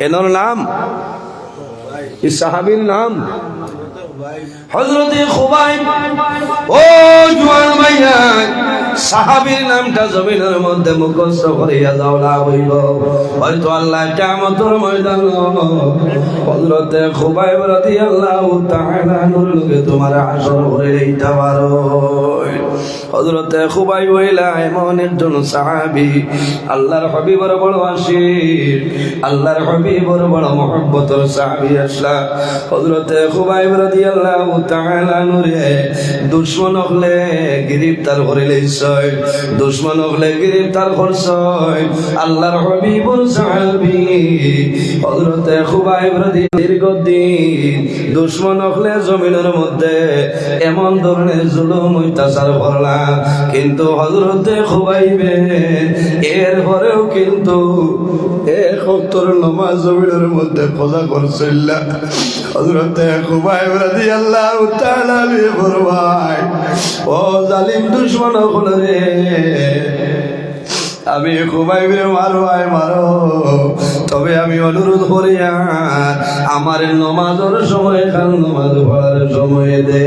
এনর নাম নাম? সাহাবীর নাম? হজরতে খুবাইব। ও জুয়ান ভাইয়া সাহাবীর নামটা জমিনের মধ্যে মুখস্থ করিয়া যাও না হইল। হয়তো আল্লাহ কেমতর ময়দান হজরতে খুবাই রাদিয়াল্লাহু আল্লাহ তাহলে তোমার আসর করে লইতে পারো। হযরতে খুবাইব হইলা এমন একজন সাহাবী। আল্লাহর হাবিবর বড় আশিক আল্লাহর হাবিবর বড় মহব্বতর সাহাবী আসলা। হযরতে খুবাইব রাদিয়াল্লাহু তাআলা নূরে দুশমন হলে গ্রেফতার করে লইছয় দুশমন হলে গ্রেফতার করছয় আল্লাহর হাবিবর সাহাবী হযরতে খুবাইব রাদি দীর্ঘদিন দুশমন হলে জমিনের মধ্যে এমন ধরনের জুলুম, অত্যাচার করলাম কিন্তু হযরতে খুবাইবে এর পরেও কিন্তু এক হক্তর নমাজ জমিনের মধ্যে খোঁজা করছিল হযরতে খুবাইব রাদিয়াল্লাহু তাআলা ফরমায়, ও জালিম দুশমন হলে আমি খুবাইবে মারো, আয় মারো। তবে আমি অনুরোধ করি আর আমার নমাজের সময়, খান নমাজ পড়ার সময় দে।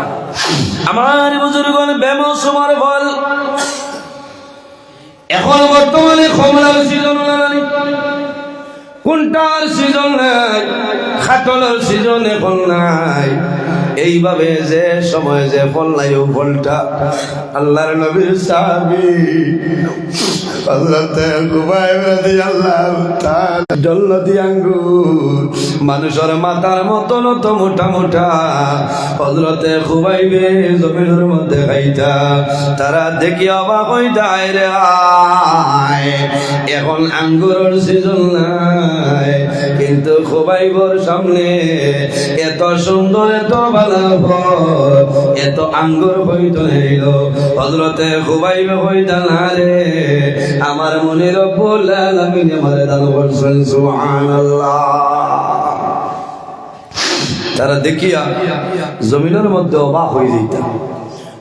আমার বুজুর্গন বেমসুমার ফল এখন বর্তমানে কমলার সিজন কোনটার সিজন নাই, খাটলের সিজন এখন নাই। এইভাবে যে সময় যে ফল নাই ফলটা আল্লাহর নবীর সাহাবি। মানুষের মাথার মতো নত মোটা মোটা। হযরতে খুবাইবে জমিনের মধ্যে খাইতা তারা দেখি অবাক রে এখন আঙ্গুরের সিজন নাই। কিন্তু খুবাইবর সামনে এত সুন্দর, এত ভালো এত আঙ্গুর হইত হইল হজরতে খুবাইবে রে। আমার মনে আলামিন আমার দান সুবহানাল্লাহ। তারা দেখিয়া জমিনের মধ্যে অবাক হয়ে যেতাম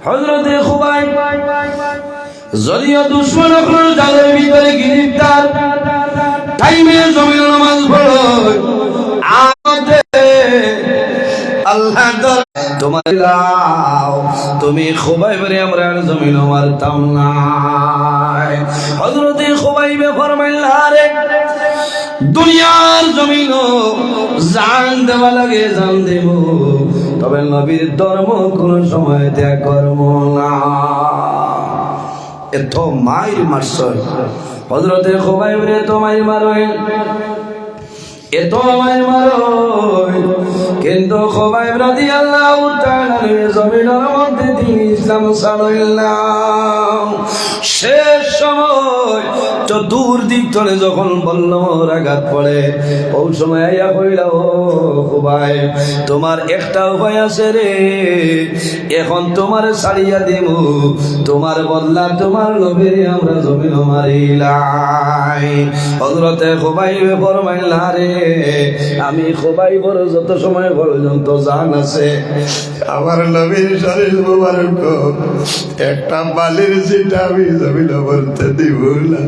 হজরতে খুবাই যদিও দুশ্মন জালের ভিতরে গ্রেফতার। টাইমে জমিন নামাজ আল্লাহ তোমার তুমি খুবাই বলে আমরা জমিন মারতাম না হজরতে খুবাইবে ফরমাইলা রে দুনিয়ার জমিন জান দেওয়া লাগে, জান দেব। তবে নবীর ধর্ম কোন সময় ত্যাগ করব না। এত মাইর মারছ হজরতে খোবাই তো মাইর মারোই এত মাইর মারো কিন্তু খোবাইব রাদি আল্লাহ জমিনের মধ্যে তিনি ইসলাম সালাম শেষ সময় চতুর্দিক তলে যখন বলল আঘাত পড়ে, ওই সময় আইয়া কইলা, ও খুবাই, তোমার একটা উপায় আছে রে। এখন তোমার ছাড়িয়া দেব তোমার বদলা তোমার নবীর আমরা জমিন মারিলাই। হজরতে খুবাই ফরমাইলা রে আমি খুবাই বড় যত সময় পর্যন্ত জান আছে, আমার নবীর শরীর মুবারক। একটা বালির সিটা আমি জমিন বলতে দিব না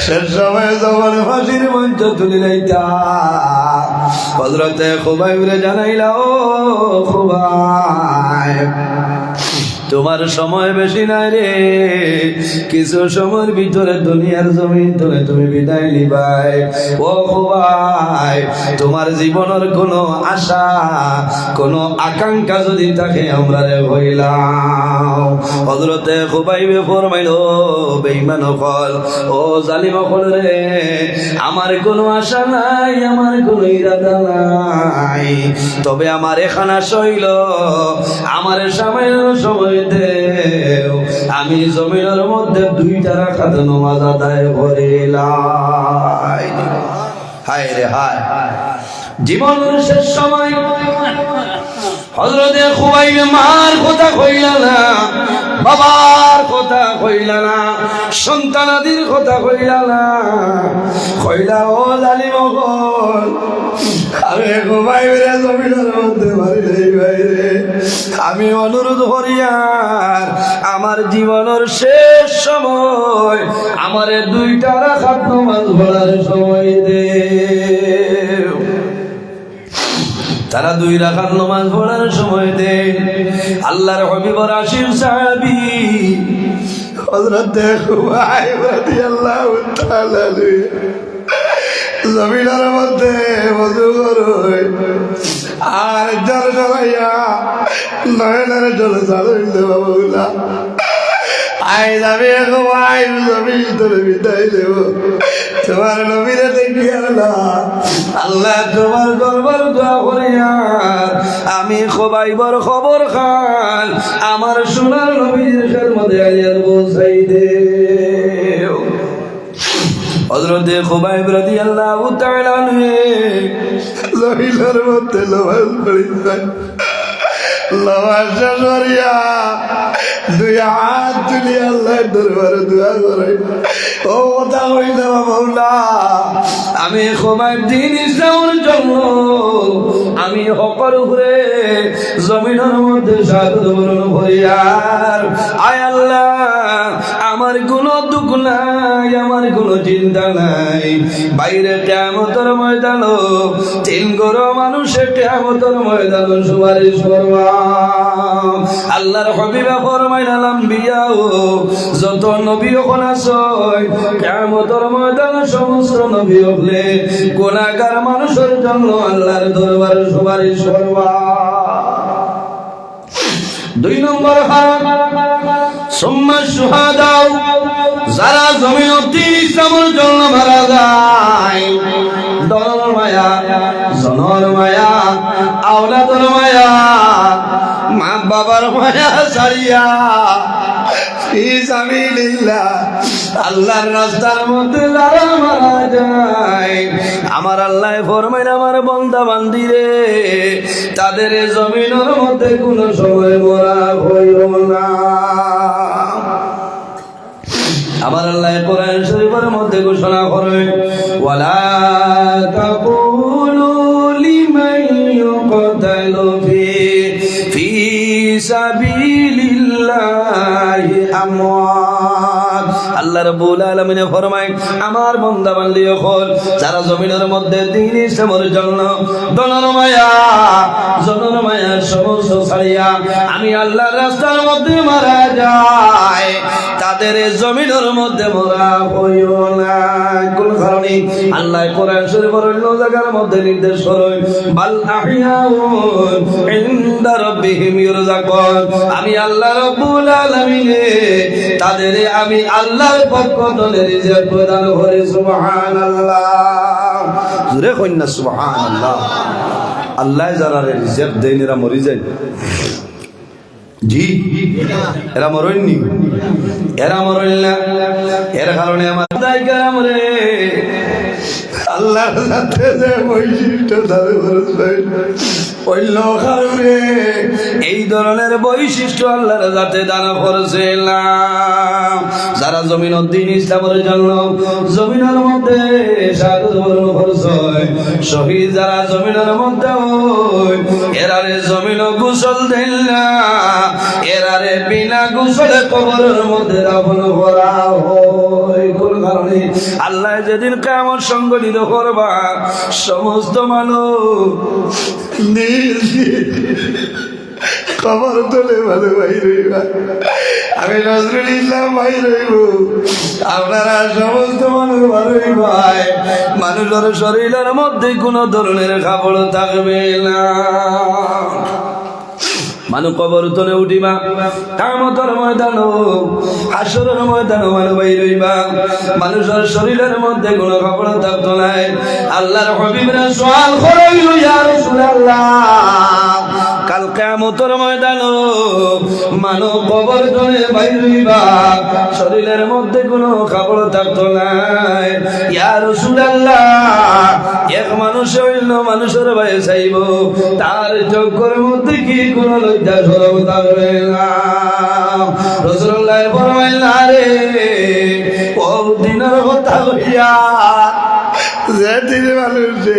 শেষ সময় যখন ফাঁসির জানাইলা ও খুবাই তোমার সময় বেশি নাই রে। কিছু সময়ের ভিতরে দুনিয়ার জমিন তুমি তুমি বিদায় নিবাই। ও খুবাই, তোমার জীবনের কোনো আশা, কোনো আকাঙ্ক্ষা যদি থাকে আমরা রে হইলাম। হজরতে খুবাইবে ফরমাইল বেইমান ফল ও জালিম ফল রে, আমার কোনো আশা নাই, আমার কোনো ইরাদা নাই। তবে আমার এখানা শৈল আমার সামান্য সময় দেও। আমি জমিনের মধ্যে দুইটা রাখাত নমাজ আদায় করিলাই। হায় রে হায়। জীবনের শেষ সময় হজরতে খুবাইবে মার কথা কইলা না, বাবার কথা কইলা না, সন্তানাদির কথা কইলা না। কইলা, ও জালি আমি খুবাইবে জমিনের মধ্যে মারি নাই বাইরে আমি অনুরোধ করি আর আমার জীবনের শেষ সময় আমার দুইটা রাখাত নমাজ পড়ার সময় দে। তারা দুই রাখার নমাজ পড়ার সময় দেন আল্লাহর হবিবর আশির সাহাবি হযরত দেখো তাআলা জমিনের মধ্যে মধু করই আর জল সবাইয়া নয়নের জল চালইল বাবুলা। আই যাবে আই জমি তোরে বিদায় দেব তোমার নবীরে দেখি আল্লাহ। আল্লাহ তোমার দরবার দোয়া আমি খোবাইবর খবর খান, আমার সোনার নবীর মধ্যে আলিয়ার বসাই দে। হজরতে খুবাইব রাদিয়াল্লাহু তাআলা আনহু। জমিনের মধ্যে পড়িতেন নামাজ শেষ করিয়া দুই হাত তুলি আল্লাহ দরবারে দোয়া করে ও কথা হইল মাওলা, আমি খুবাইব দিন ইসলামের জন্য, আমি হকর উপরে জমিনের মধ্যে সাধু আয় আল্লাহ আমার কোনো দুঃখ নাই, আমার কোনো চিন্তা নাই। বাইরে কেমতর ময়দান তিন গরো মানুষের কেমতর ময়দান সুপারিশ করবা। আল্লাহর হবিবা ফরমাইলাম বিয়াও যত নবী ওখান আসয় কেমতর ময়দান সমস্ত নবী হলে গুণাগার মানুষের জন্য আল্লাহর দরবার সুপারিশ করবা। দুই নম্বর হাত সোম্মা সুহাদাও, যারা জমিন তিন ইসলামের জন্য মারা যায়। দলর মায়া, জনর মায়া, আওলাদর মায়া মা বাবার মায়া সারিয়া ফি আল্লাহর রাস্তার মধ্যে যারা মারা যায় আমার আল্লাহ ফরমাইন, আমার বন্দা বান্দি রে, তাদের জমিনের মধ্যে কোনো সময় মরা হইল না। আমার আল্লাহ কোরআন শরীফের মধ্যে ঘোষণা করে ওয়ালা তাকুলু লিমান ইউকতালু ফি ফি সাবিলিল্লাহি। আল্লাহ রাব্বুল আলামিন ফরমায়, আমার বান্দা বান্দি হল যারা জমিনের মধ্যে দিন ইসলামের জন্য দনর মায়া জনর মায়া সমস্ত ছাড়িয়া আমি আল্লাহর রাস্তার মধ্যে মারা যায়, তাদের জমিনের মধ্যে মরা হইও না। কোন কারণে? আল্লাহ কোরআন শরীফের অন্য জায়গার মধ্যে নির্দেশ করেন, বাল আহিয়াউন ইনদা রাব্বিহিম ইরজাকুন। আমি আল্লাহ রাব্বুল আলামিন, তাদের আমি আল্লাহর পক্ষ থেকে রিজিক প্রদান করি সুবহানাল্লাহ। জোরে কইনা সুবহানাল্লাহ। আল্লাহ যারা রিজিক দেন এরা মরি যায়। জি, এরা মরেননি এরা মরেন না। এর কারণে আমার দায় কেরাম আল্লাহর সাথে যে বৈশিষ্ট্য এই ধরনের বৈশিষ্ট্য আল্লাহর যাতে দানা করেছে না যারা জমিন দিন ইসলামের জন্য জমিনের মধ্যে শহীদ যারা জমিনের মধ্যে এরারে জমিন গোসল দেন না, এরারে বিনা গোসলে কবরের মধ্যে দাফন করা হয়। কারণে আল্লাহ যেদিন কেমন সংগঠিত করবা সমস্ত মানুষ নিজ খবর তোলে ভালো রইবা আমি নজরুল ইসলাম ভাই রইব আপনারা সমস্ত মানুষ ভালোই ভাই মানুষের শরীরের মধ্যে কোনো ধরনের খাবার থাকবে না। মানু কবর তলে উঠিবা, কামতর ময়দান হাসরের ময়দান মানু বাই রইবা মানুষের শরীরের মধ্যে কোনো খবর থাকতো নাই। আল্লাহর হবিবরা সোয়াল করাইল ইয়া রাসূলুল্লাহ। কাল কেমতর ময়দান মানব কবর জনে বাইরিবা শরীরের মধ্যে কোনো কাপড় থাকতো নাই ইয়া রাসূলুল্লাহ, এক মানুষ অন্য মানুষের ভাই চাইব। তার চক্কর মধ্যে কি কোনো লজ্জা সরব থাকবে রসুল্লাহ রে ও দিনের কথা হইয়া যে তিনি মানুষে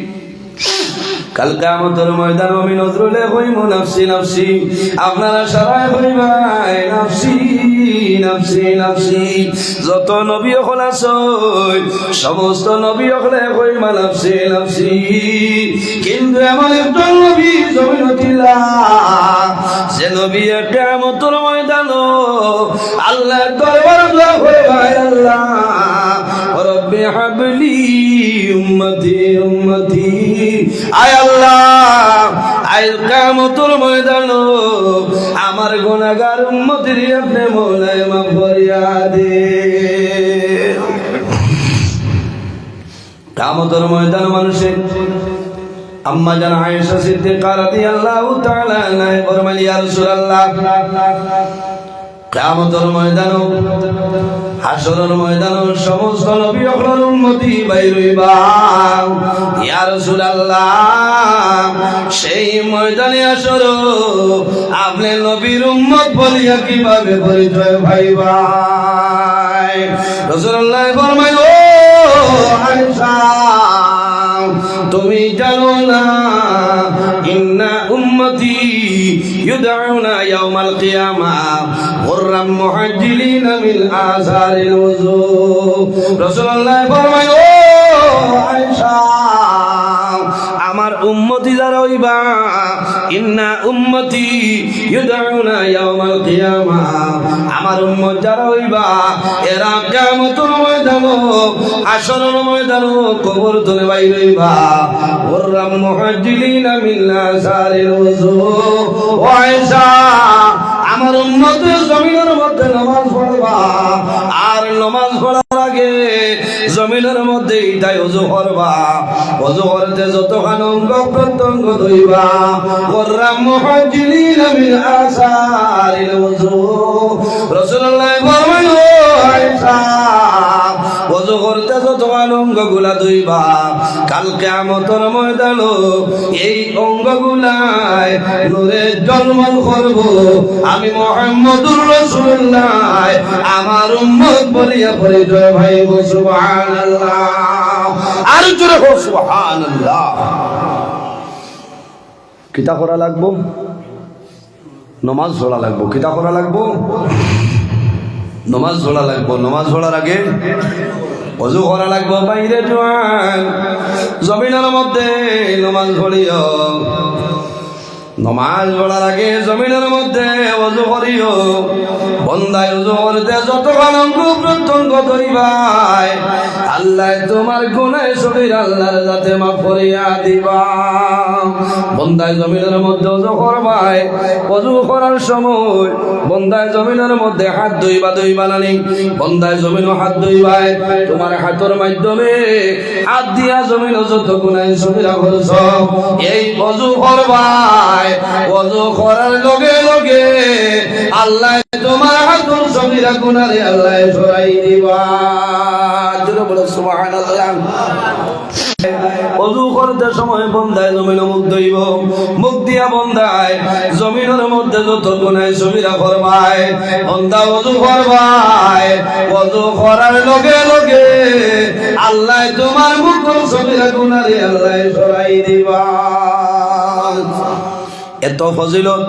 কালকে আমাদের ময়দান আমি নজরুলে হইম নাফসি নাফসি। আপনারা সবাই হইবাই নাফসি নাফসি নাফসি। যত নবী হল আসই সমস্ত নবী হলে হইমা নাফসি নাফসি। কিন্তু এমন একজন নবী জমিনতিলা সে নবী একটা মতর ময়দান আল্লাহ দরবার ভাই, আল্লাহ। রব্বি হাবলি উম্মতি উম্মতি। আয় আল্লাহ, আয় কামতুর ময়দান আমার গুনাহগার উম্মতির আপনি মৌলায় মাফ করিয়া দে কামতুর ময়দান মানুষের আম্মা জান আয়েশা সিদ্দিকা রাদিয়াল্লাহু তাআলা আনহা ফরমাইলেন, ইয়া রাসূলুল্লাহ, কিয়ামতের ময়দান হাসরের ময়দান সমস্ত নবী হকলের উম্মতি বাইর হইবা। ইয়া রাসূলুল্লাহ, সেই ময়দানে আসর, আপনি নবীর উম্মত বলিয়া কীভাবে পরিচয় ভাইবা রাসূলুল্লাহ ও তুমি জানো না, ইন্না উম্মতি ইউদআউনা ইয়াউমাল কিয়ামা গুররাম মুহাজ্জিলিনা মিন আসারিল ওযু রাসূলুল্লাহ ফরমায়, ও আয়েশা, আমার উম্মতি যারা হইবা, ইন্না উম্মতি ইউদআউনা ইয়াউমাল কিয়ামা। আমার উম্মত যারা হইবা, এরা কিয়ামতের ময়দান হাসরের ময়দান কবর তুলে বাইর হইবা। গুররাম মুহাজ্জিলিনা মিন আসারিল ওযু ও আয়েশা আমার উন্নত জমিনের মধ্যে নামাজ পড়বা। আর নামাজ পড়ার আগে জমিনের মধ্যে ইটাই অজু করবা। অজু করতে যতখান অঙ্গ প্রত্যঙ্গ ধইবা। কররাম মুহাজ্জিলিন মিন আসারিল উজু। রাসূলুল্লাহ ফরমান ও আয়েশা ওযু যতখান অঙ্গগুলা ধুইবা কাল কিয়ামতের ময়দান এই অঙ্গগুলায় নূরে জন্মন করব। আমি মুহাম্মদুর রাসূলুল্লাহ। আমার উম্মত বলিয়া পরিচয় ভাই সুবহানাল্লাহ। আর জোরে হোক সুবহানাল্লাহ। কিতা করা লাগবো? নমাজ পড়া লাগবো। কিতা করা লাগবো? নমাজ পড়া লাগবো। নমাজ আগে অজু করা লাগবো বাইরে জমিনের মধ্যে নমাজ পড়িও। নমাজ পড়ার আগে জমিনের মধ্যে অজু করিও। বন্দায় অজু করতে যতক্ষণ অঙ্গ প্রত্যঙ্গ ধরিবাই আল্লাহ তোমার গুনায় শরীর আল্লাহর যাতে করিয়া দিবা। বন্দায় জমিনের মধ্যে করার সময় বন্দায় জমিনের মধ্যে হাত নানি বন্দায় হাত ধুইবাই তোমার হাতের মাধ্যমে হাত দিয়া জমিন যত গুনায় সবিরা করছ এই করার লগে লগে আল্লাহ তোমার হাতের সবিরা গুনারে আল্লাহ সরাই দিবা। জোরে মুখ দিয়া বন্ধায় জমিনের মধ্যে যত গুনায় বন্ধা অজু করবায়, অজু করার লগে লগে আল্লাহ তোমার মুখ ছবিরা গুনারে আল্লাহ সরাই দিবা। এত ফজিলত।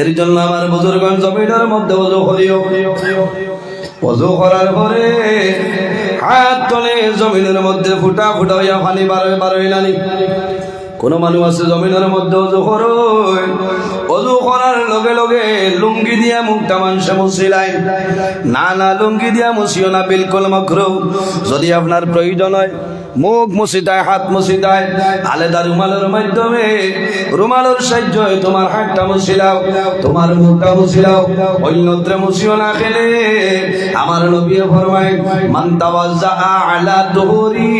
এর জন্য আমার বুজুর্গান জমিনের মধ্যে অজু করিও। অজু করার পরে হাত তলে জমিনের মধ্যে ফুটা ফুটা হইয়া পানি বার বার হইলানি কোন মানুষ আছে জমিনের মধ্যে অজু করো অজু করার লগে লগে লুঙ্গি দিয়া মুখটা মানুষে মুছিলাই। না না, লুঙ্গি দিয়া মুছিও না, বিলকুল মকরু। যদি আপনার প্রয়োজন হয় মুখ মুসিদায় হাত মুসিদায় আলেদা রুমালের মাধ্যমে, রুমালের সাহায্য তোমার হাতটা মুছিলাও, তোমার মুখটা মুছিলাও, অন্যত্র মুছিও না খেলে। আমার নবী ফরমায় মান তাওয়াজ্জা আলা দুহুরি,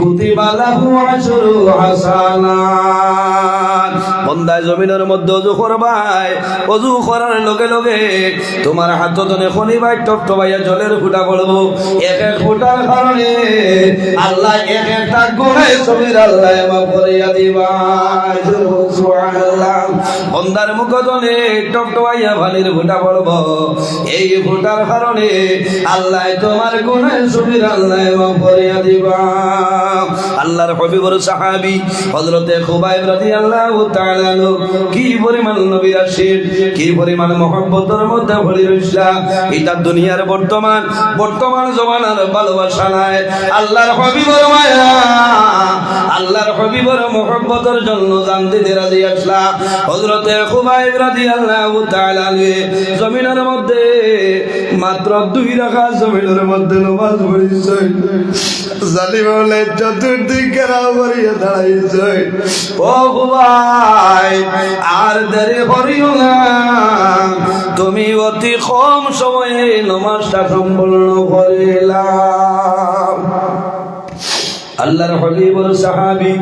কুতিবা লাহু আশরু হাসানাত বন্দায় জমিনের মধ্যে অজু করবাই। অজু করার লগে লগে তোমার হাত ধরে শনিবার টপটপাইয়া জলের ফুটা পড়ব এক এক ফুটার কারণে আল্লাহ এক একটা গুণে ছবির আল্লাহ মাফ করিয়া দিবা বন্দার মুখ ধরে টপটপাইয়া পানির ফুটা পড়ব। এই ফুটার কারণে আল্লাহ তোমার গুণে ছবির আল্লাহ মাফ করিয়া দিবা আল্লাহর হবিবর সাহাবি হযরতে খুবাইব রাদিয়াল্লাহু তাআলা কি পরিমাণ নবীর আশিক কি পরিমাণ মহব্বতের মধ্যে ভরে রইসলা এটা দুনিয়ার বর্তমান বর্তমান জমানার ভালোবাসা নাই। আল্লাহর হবিবর মায়া, আল্লাহর হবিবর মহব্বতের জন্য জানতে রাজি আসলা। রাদিয়াল্লাহু তাআলা আনহু, জমিনের মধ্যে মাত্র দুই রাখা জমিনের মধ্যে নমাজ পড়িছে। জালিম হলে চতুর্দিকে রাও করিয়া দাঁড়াইছে। ও ভাই আর দেরি করিও না। তুমি অতি কম সময়ে নমাজটা সম্পূর্ণ করিলাম আল্লাহর হবিবর সাহাবি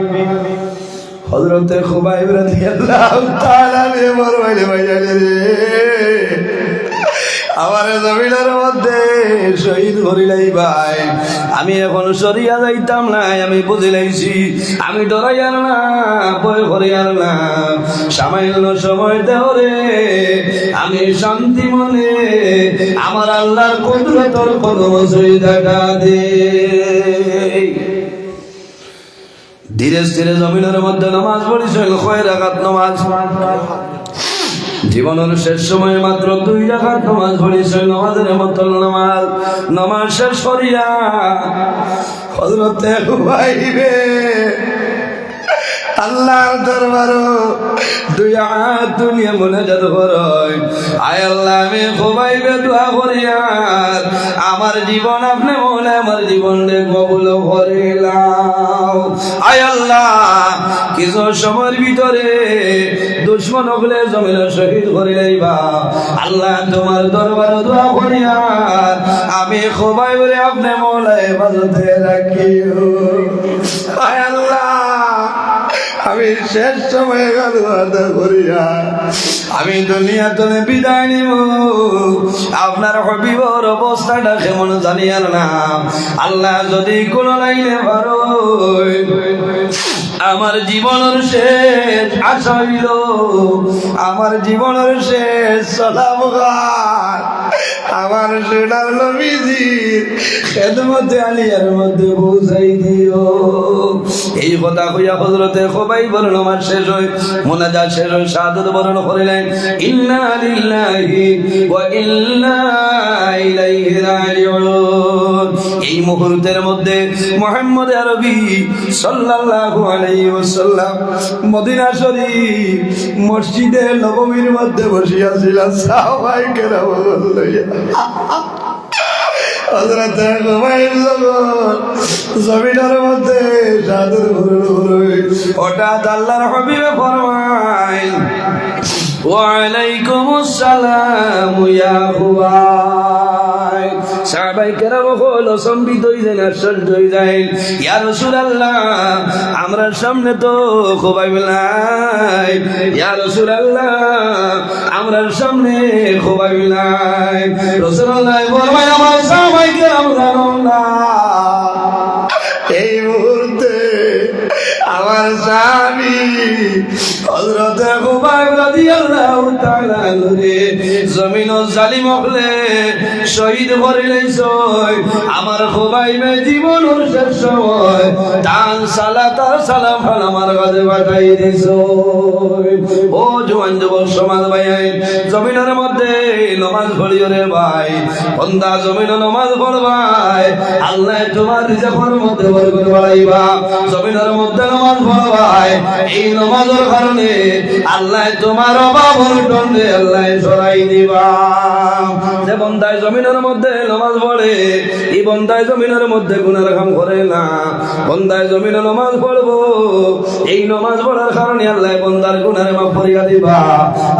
হজরতে খুবাইব রাদিয়াল্লাহু তাআলা নিয়ে বড় ভাইলে ভাইজানে রে আমার জমিনের মধ্যে শহীদ করিলাই ভাই। আমি এখন সরিয়া যাইতাম না আমি বুঝিলাইছি আমি ডরাইয়ার না, ভয় করিয়ার না। সামান্য সময় দেহরে আমি শান্তি মনে আমার আল্লাহর কুদরতর কদম সুবিধাটা দে ধীরে ধীরে জমিনের মধ্যে নামাজ পড়িছিল কয় রাখাত নামাজ। জীবনের শেষ সময়ে মাত্র দুই রাখাত নামাজ পড়িছিল নামাজের মতন নামাজ। নামাজ শেষ করিয়া হজরতে ভাইবে আল্লাহর দরবারও দুই হাত দুনিয়া মনে যাত করয়। আয় আল্লাহ, আমি খুবাইবে দোয়া করিয়া আমার জীবন আপনি মনে আমার জীবন কবুল করিলাম আয় আল্লাহ, কিছু সময়ের ভিতরে দুশ্মন হলে জমিন শহীদ করিলাইবা আল্লাহ তোমার দরবার দোয়া করিয়া আমি খুবাই বলে আপনি মৌলায় বাজতে আয় আল্লাহ, আমি শেষ সময় গেল আদা করিয়া আমি দুনিয়া তুমি বিদায় নিব। আপনার হবিবর অবস্থাটা কেমন জানি আর না। আল্লাহ যদি কোন লাইনে পারো আমার জীবনের শেষ আশা হইল, আমার জীবনের শেষ সলামগার আমার সোনার নবীজির খেদমতে আলিয়ার মধ্যে পৌঁছাই দিও। এই কথা কইয়া হজরতে সবাই বরণ আমার শেষ হয়, মোনাজা শেষ হয় সাদত বরণ করিলেন। ইন্না লিল্লাহি ওয়া ইন্না ইলাইহি রাজিউন। এই মুহূর্তের মধ্যে মোহাম্মদ আরবি সাল্লাল্লাহু আলাইহি ওয়াসাল্লাম মদিনা শরীফ মসজিদে নববীর মধ্যে বসিয়াছিল সবাই কেরাম মধ্যে হঠাৎ ওয়ালাইকুম আসসালাম ইয়া খুবাই সাহাবাই কেরাম হলো সম্বিত হইলেন আশ্চর্য হয়ে যায় ইয়া রাসূলুল্লাহ, আমরা সামনে তো খুবাই নাই। ইয়া আল্লাহ আমরা সামনে খুবাই নাই। রাসূলুল্লাহ ফরমায় আমার সাহাবাই কেরাম আমার স্বামী। জমিন জালিম হলে শহীদ করিলেছ আমার খুবাইবে জীবনের শেষ সময়, দান সালা তার সালাম আমার কাছে পাঠাই দিছ ও জোয়ান যুবক সমাজ ভাই, জমিনের মধ্যে নমাজ পড়িও রে ভাই। বন্দা, জমিন নমাজ পড়বাই আল্লাহ তোমার মধ্যে বরকত বাড়াইবা। জমিনের মধ্যে নমাজ বন্দায় জমিনের মধ্যে নামাজ কাম করে না। বন্দায় জমিনে নামাজ পড়ব, এই নামাজ পড়ার কারণে আল্লাহ বন্দার গুনারে মাফ করিয়া দিবা।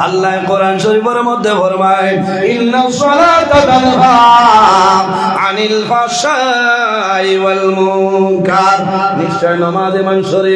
আল্লাহ কোরআন শরীফের মধ্যে ফরমায় আনিল নিশ্চয় নামাজে মানুষের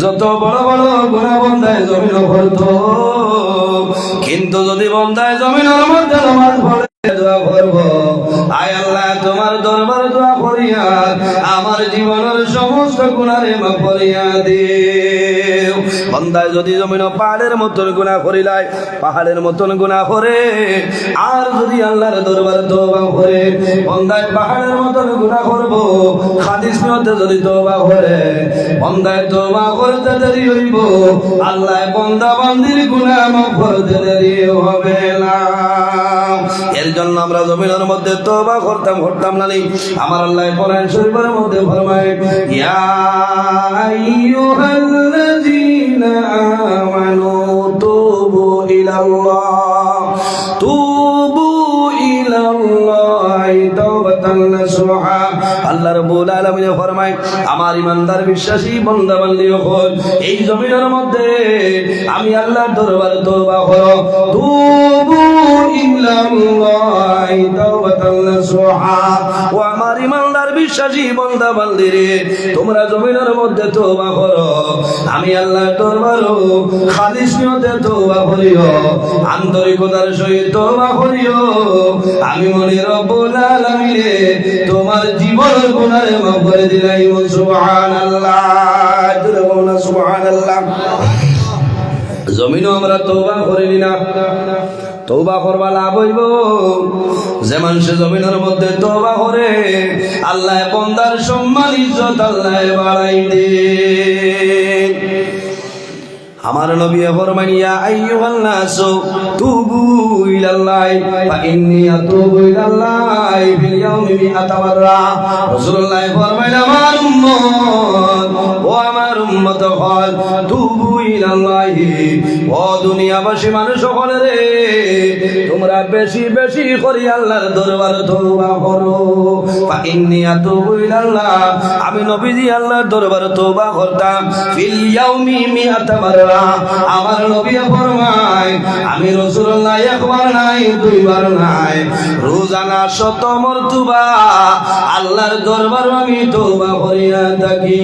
যত বন্ধায় কিন্তু যদি বন্ধায় জমিনের মধ্যে নমাজ পড়ে দোয়া করব আয় আল্লাহ, তোমার দরবার দোয়া করিয়া, আমার জীবনের সমস্ত গুণারে মা করিয়া দিও বন্দায় যদি জমিন পাহাড়ের মতন গুণা করিলাই পাহাড়ের মতন গুণা করে, আর যদি আল্লাহর দরবার তওবা করে, বন্দায় পাহাড়ের মতন গুণা করব, হাদিস মতে যদি তওবা করে, বন্দায় তওবা করতে দেরি হইব আল্লাহ বন্দা বান্দির গুণা মাফ করতে দেরি হবে না। এর জন্য আমরা জমিনের মধ্যে তওবা করতাম করতাম না নি? আমার আল্লাহ কোরআন শরীফের মধ্যে ফরমায়, ইয়া আমানু তুবু ইলাল্লাহ তুবু ইলাল্লাহি তাওবাতান আল্লাহ আমার ইমানদার বিশ্বাসী বান্দা বান্দি হল এই জমিনের মধ্যে আমি আল্লাহর দরবারে করো। আমি তওবা করিও, আন্তরিকতার সহিত আমি মনে রব্বুল আলামিনে তোমার জীবন জমিনও আমরা তওবা করিনি না তৌবা করবা লাভ হইব। যে মানুষ জমিনের মধ্যে তৌবা করে আল্লাহ বন্দার সম্মান ইজ্জত আল্লাহ বাড়াই দে আমার নবী ফরমান ইয়া আইয়ুহান নাস তুবু ইলাল্লাহ ফা ইন্নী আতুবু ইলাল্লাহ ফিল ইয়াউমি মিআতা রাসূলুল্লাহ ফরমান আমার উম্মত, ও আমার উম্মত তুবু ইলাল্লাহি ও দুনিয়াবাসী মানুষ সকলে রে, তোমরা বেশি বেশি করি আল্লাহর দরবার তওবা করো। ফা ইন্নী আতুবু ইলাল্লাহ, আমি নবীজি আল্লাহর দরবার তওবা করতাম। ফিল ইয়াউমি আমার নবী ফরমায়, আমি রাসূলুল্লাহ একবার নাই, দুইবার নাই। রোজানা শত মর্তুবা, আল্লাহর দরবার আমি তওবা করিয়া থাকি।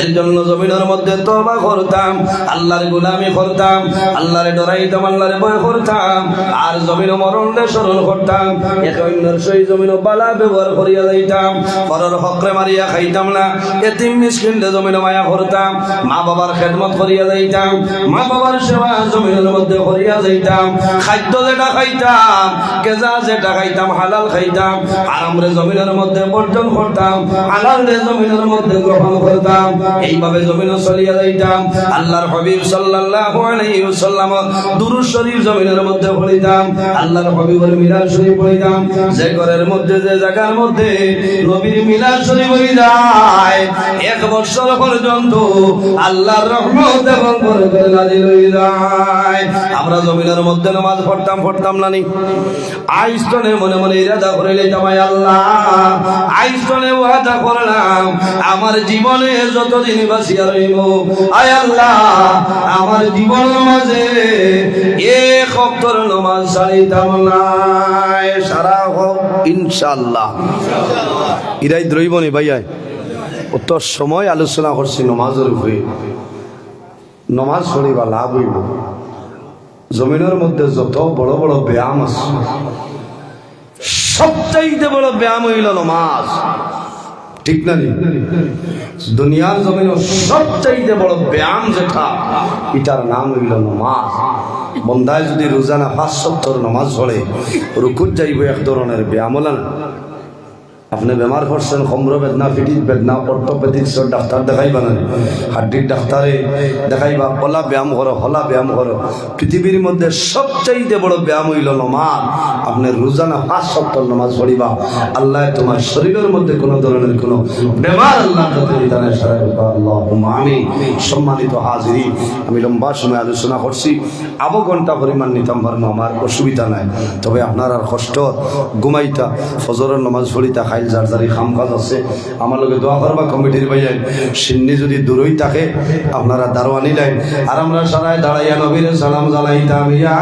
এর জন্য জমিনের মধ্যে তওবা করতাম। আল্লাহর গোলামি করতাম, আল্লাহরে ডরাইতাম, আল্লাহরে ভয় করতাম, আর জমিন মরণে স্মরণ করতাম, এক অন্যের সহি জমিন বালা ব্যবহার করিয়া যাইতাম পরের হকরে মারিয়া খাইতাম না, এতিম মিসকিনরে জমিন মায়া করতাম মা বাবার খেদমত করিয়া যাইতাম মা বাবার সেবা জমিনের মধ্যে করিয়া যাইতাম, খাদ্য যেটা খাইতাম, কেজা যেটা খাইতাম, হালাল খাইতাম আর আমরা জমিনের মধ্যে বর্জন করতাম হালাল রে জমিনের মধ্যে গ্রহণ করতাম, এইভাবে জমিনে চলিয়া যাইতাম, আল্লাহর হাবিব সাল্লাল্লাহু জমিনের মধ্যে আল্লাহর ঘরের মধ্যে, যে জায়গার মধ্যে এক বছর আল্লাহর আমরা জমিনের মধ্যে নামাজ পড়তাম পড়তাম না নি? আইস্তনে মনে মনে ইরাদা করে লইতাম আল্লাহ আইস্তনে ওয়াদা করলাম, আমার জীবনে যতদিন বাঁচিয়া রইব, আয় আল্লাহ, আমার জীবন মাঝে এক অক্তর নমাজ ছাড়িতাম না সারা হোক ইনশাল্লাহ ইরাই দ্রৈবনি ভাইয়াই অত সময় আলোচনা করছি নমাজের উপরে। নমাজ পড়িবা লাভ হইব। জমিনের মধ্যে যত বড় বড় ব্যায়াম আছে, সবচাইতে বড় ব্যায়াম হইল নমাজ। ঠিক না? দুনিয়ার জমিন সবচাইতে বড় ব্যায়াম যেটা, এটার নাম হইল নমাজ বন্ধায় যদি রোজানা পাঁচ সত্তর নমাজ পড়ে রুকুর যাইব এক ধরনের ব্যায়াম আপনি বেমার করছেন কমর বেদনা পিঠির বেদনা অর্থোপেডিক ডাক্তার দেখাইবা না হাড্ডির ডাক্তারে দেখাইবা হলা ব্যায়াম করো হলা ব্যায়াম করো পৃথিবীর মধ্যে সবচাইতে বড় ব্যায়াম হইল নমাজ। আপনি রোজানা পাঁচ সপ্তাহ নমাজ পড়িবা আল্লাহ তোমার শরীরের মধ্যে কোনো ধরনের কোনো বেমার আমি সম্মানিত হাজিরি আমি লম্বা সময় আলোচনা করছি আবো ঘণ্টা পরিমাণ নিতাম পারব আমার অসুবিধা নাই। তবে আপনার আর কষ্ট ঘুমাইতা ফজরের নমাজ পড়িতা খাইল যার যারি খাম কাজ আছে, আমার লগে দোয়া করবা, কমিটির বাইয়াই সিন্নি যদি দূরই থাকে, আপনারা দারোয়ানি লাইন। আর আমরা সারায় দাঁড়াইয়া নবীর সালাম জানাইতাম, ইয়া